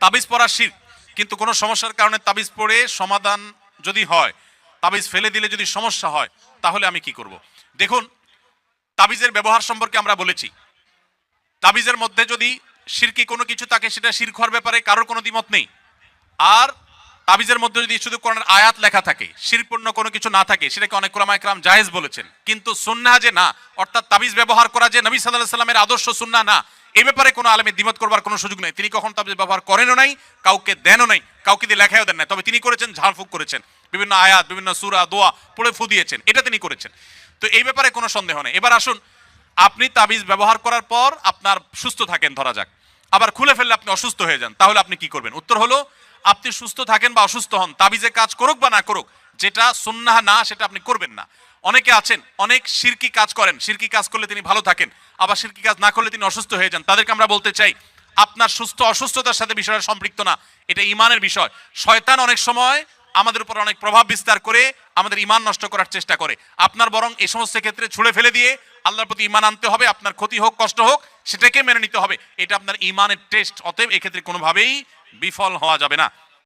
তাবিজ পড়া শির। কিন্তু কোনো সমস্যার কারণে তাবিজ পড়ে সমাধান যদি হয়, তাবিজ ফেলে দিলে যদি সমস্যা হয়, তাহলে আমি কি করব? দেখুন, তাবিজের ব্যবহার সম্পর্কে আমরা বলেছি। তাবিজের মধ্যে যদি শিরকি কোনো কিছু থাকে, সেটা শির হওয়ার ব্যাপারে কারোর কোনো দ্বিমত নেই। আর তাবিজের মধ্যে যদি শুধু কোরআনের আয়াত লেখা থাকে, শিরপূর্ণ কোনো কিছু না থাকে, সেটাকে অনেক কোরআন একরাম জায়েজ বলেছেন। কিন্তু সুন্নাহ যে না, অর্থাৎ তাবিজ ব্যবহার করা যে নবী সাল্লাহ সাল্লামের আদর্শ সুন্নাহ না এই ব্যাপারে কোনো আলেমের দ্বিমত করবার কোনো সুযোগ নেই। তিনি কখন তাবিজ ব্যবহার করেনও নাই, কাউকে দেনও নাই, কাউকে দিয়ে লেখাও দেন নাই। তবে তিনি করেছেন, ঝাড়ফুঁক করেছেন। বিভিন্ন আয়াত, বিভিন্ন সুরা, দোয়া পড়ে ফু দিয়েছেন এটা তিনি করেছেন। তো এই ব্যাপারে কোনো সন্দেহ নেই। এবার আসুন, আপনি তাবিজ ব্যবহার করার পর আপনার সুস্থ থাকেন, ধরা যাক। আবার খুলে ফেললে আপনি অসুস্থ হয়ে যান। তাহলে আপনি কি করবেন? উত্তর হলো, আপনি সুস্থ থাকেন বা অসুস্থ হন, তাবিজে কাজ করুক বা না করুক, যেটা সুন্নাহ না, সেটা আপনি করবেন না। অনেকে আছেন, অনেক শিরকি কাজ করেন শিরকি কাজ করলে তিনি ভালো থাকেন, আবার শিরকি কাজ না করলে তিনি অসুস্থ হয়ে যান। তাদেরকে আমরা বলতে চাই, আপনার সুস্থ অসুস্থতার সাথে বিষয়টা সম্পৃক্ত না, এটা ইমানের বিষয়। শয়তান অনেক সময় আমাদের উপর অনেক প্রভাব বিস্তার করে, আমাদের ইমান নষ্ট করার চেষ্টা করে। আপনার বরং এই সমস্ত ক্ষেত্রে ছুড়ে ফেলে দিয়ে আল্লাহর প্রতি ইমান আনতে হবে, আপনার ক্ষতি হোক, কষ্ট হোক, সেটাকে মেনে নিতে হবে। এটা আপনার ইমানের টেস্ট অতএব এক্ষেত্রে কোনোভাবেই বিফল হওয়া যাবে না।